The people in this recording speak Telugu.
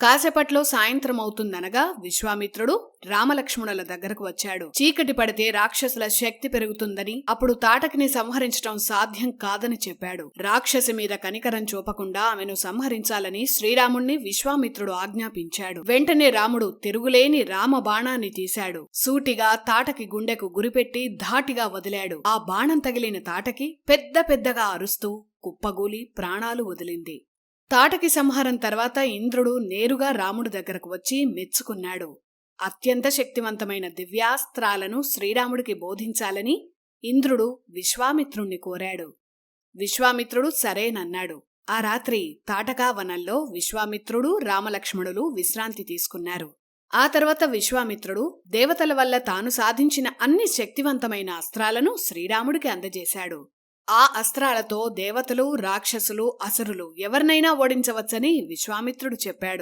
కాసేపట్లో సాయంత్రం అవుతుందనగా విశ్వామిత్రుడు రామలక్ష్మణుల దగ్గరకు వచ్చాడు. చీకటి పడితే రాక్షసుల శక్తి పెరుగుతుందని అప్పుడు తాటకిని సంహరించటం సాధ్యం కాదని చెప్పాడు. రాక్షసి మీద కనికరం చూపకుండా ఆమెను సంహరించాలని శ్రీరాముణ్ణి విశ్వామిత్రుడు ఆజ్ఞాపించాడు. వెంటనే రాముడు తిరుగులేని రామ బాణాన్ని తీశాడు. సూటిగా తాటకి గుండెకు గురిపెట్టి ధాటిగా వదిలాడు. ఆ బాణం తగిలిన తాటకి పెద్ద పెద్దగా అరుస్తూ కుప్పగూలి ప్రాణాలు వదిలింది. తాటకి సంహారం తర్వాత ఇంద్రుడు నేరుగా రాముడి దగ్గరకు వచ్చి మెచ్చుకున్నాడు. అత్యంత శక్తివంతమైన దివ్యాస్త్రాలను శ్రీరాముడికి బోధించాలని ఇంద్రుడు విశ్వామిత్రుణ్ణి కోరాడు. విశ్వామిత్రుడు సరేనన్నాడు. ఆ రాత్రి తాటకా వనంలో విశ్వామిత్రుడు రామలక్ష్మణులు విశ్రాంతి తీసుకున్నారు. ఆ తర్వాత విశ్వామిత్రుడు దేవతల వల్ల తాను సాధించిన అన్ని శక్తివంతమైన అస్త్రాలను శ్రీరాముడికి అందజేశాడు. ఆ అస్త్రాలతో దేవతలు రాక్షసులు అసురులు ఎవరినైనా ఓడించవచ్చని విశ్వామిత్రుడు చెప్పాడు.